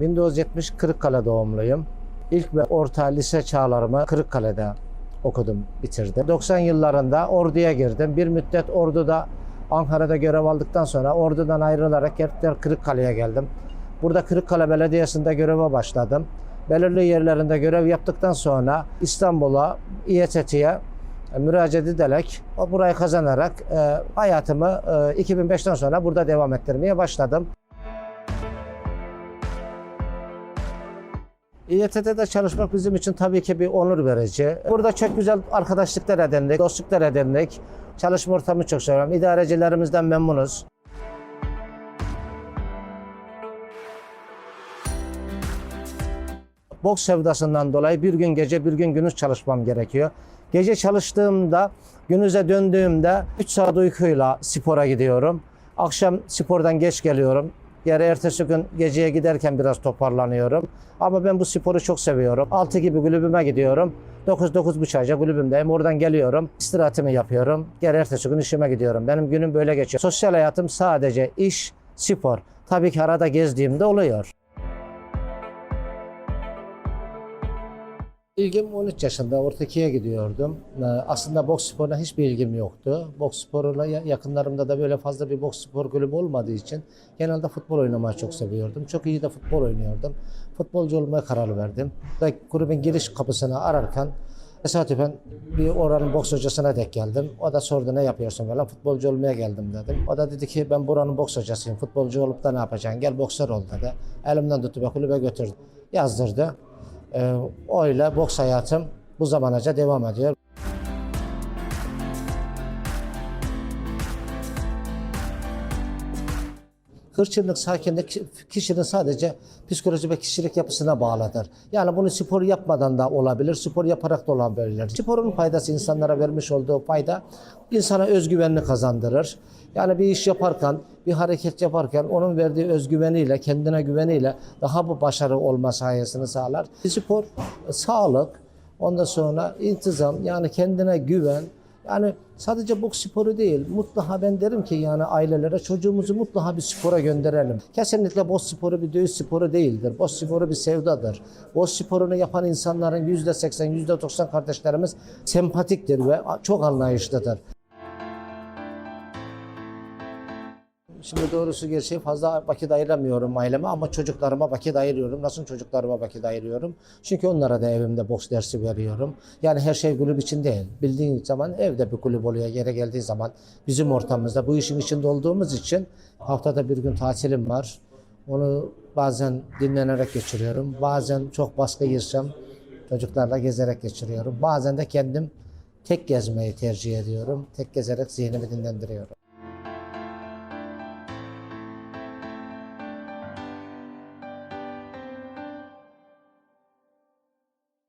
1970 Kırıkkale doğumluyum. İlk ve orta lise çağlarımı Kırıkkale'de okudum, bitirdim. 90 yıllarında orduya girdim. Bir müddet orduda Ankara'da görev aldıktan sonra ordudan ayrılarak tekrar Kırıkkale'ye geldim. Burada Kırıkkale Belediyesi'nde göreve başladım. Belirli yerlerinde görev yaptıktan sonra İstanbul'a, İETT'ye müracaat ederek, burayı kazanarak e, hayatımı e, 2005'ten sonra burada devam ettirmeye başladım. İETT'de çalışmak bizim için tabii ki bir onur verici. Burada çok güzel arkadaşlıklar edindik, dostluklar edindik. Çalışma ortamı çok seviyorum. İdarecilerimizden memnunuz. Boks sevdasından dolayı bir gün gece bir gün gündüz çalışmam gerekiyor. Gece çalıştığımda, günüze döndüğümde 3 saat uykuyla spora gidiyorum. Akşam spordan geç geliyorum. Yarı ertesi gün geceye giderken biraz toparlanıyorum. Ama ben bu sporu çok seviyorum. 6 gibi kulübüme gidiyorum. 9-9.30'a kulübümdeyim. Oradan geliyorum. İstirahatimi yapıyorum. Geri ertesi gün işime gidiyorum. Benim günüm böyle geçiyor. Sosyal hayatım sadece iş, spor. Tabii ki arada gezdiğimde oluyor. İlgim 13 yaşında orta ikiye gidiyordum. Ee, Aslında boks sporuna hiçbir ilgim yoktu. Boks sporuna ya- yakınlarımda da böyle fazla bir boks spor kulübü olmadığı için genelde futbol oynamayı çok seviyordum. Çok iyi de futbol oynuyordum. Futbolcu olmaya karar verdim. Ve kulübün giriş kapısını ararken tesadüfen bir oranın boks hocasına denk geldim. O da sordu ne yapıyorsun falan. Futbolcu olmaya geldim dedim. O da dedi ki ben buranın boks hocasıyım. Futbolcu olup da ne yapacaksın? Gel boksör ol dedi. Elimden tuttu ve kulübe götürdü. Yazdırdı. Ee, öyle boks hayatım bu zamanaca devam ediyor. Hırçınlık, sakinlik kişinin sadece psikoloji ve kişilik yapısına bağlıdır. Yani bunu spor yapmadan da olabilir, spor yaparak da olabilir. Sporun faydası insanlara vermiş olduğu fayda insana özgüvenini kazandırır. Yani bir iş yaparken, bir hareket yaparken onun verdiği özgüveniyle, kendine güveniyle daha bu başarı olma sayesini sağlar. Spor, sağlık, ondan sonra intizam yani kendine güven, yani sadece boks sporu değil, mutlaka ben derim ki yani ailelere çocuğumuzu mutlaka bir spora gönderelim. Kesinlikle boks sporu bir dövüş sporu değildir. Boks sporu bir sevdadır. Boks sporunu yapan insanların yüzde seksen, yüzde doksan kardeşlerimiz sempatiktir ve çok anlayışlıdır. Şimdi doğrusu gerçeği fazla vakit ayıramıyorum aileme ama çocuklarıma vakit ayırıyorum. Nasıl çocuklarıma vakit ayırıyorum? Çünkü onlara da evimde boks dersi veriyorum. Yani her şey kulüp için değil. Bildiğin zaman evde bir kulüp oluyor. Yere geldiği zaman bizim ortamımızda bu işin içinde olduğumuz için haftada bir gün tatilim var. Onu bazen dinlenerek geçiriyorum. Bazen çok baskı yiyorsam çocuklarla gezerek geçiriyorum. Bazen de kendim tek gezmeyi tercih ediyorum. Tek gezerek zihnimi dinlendiriyorum.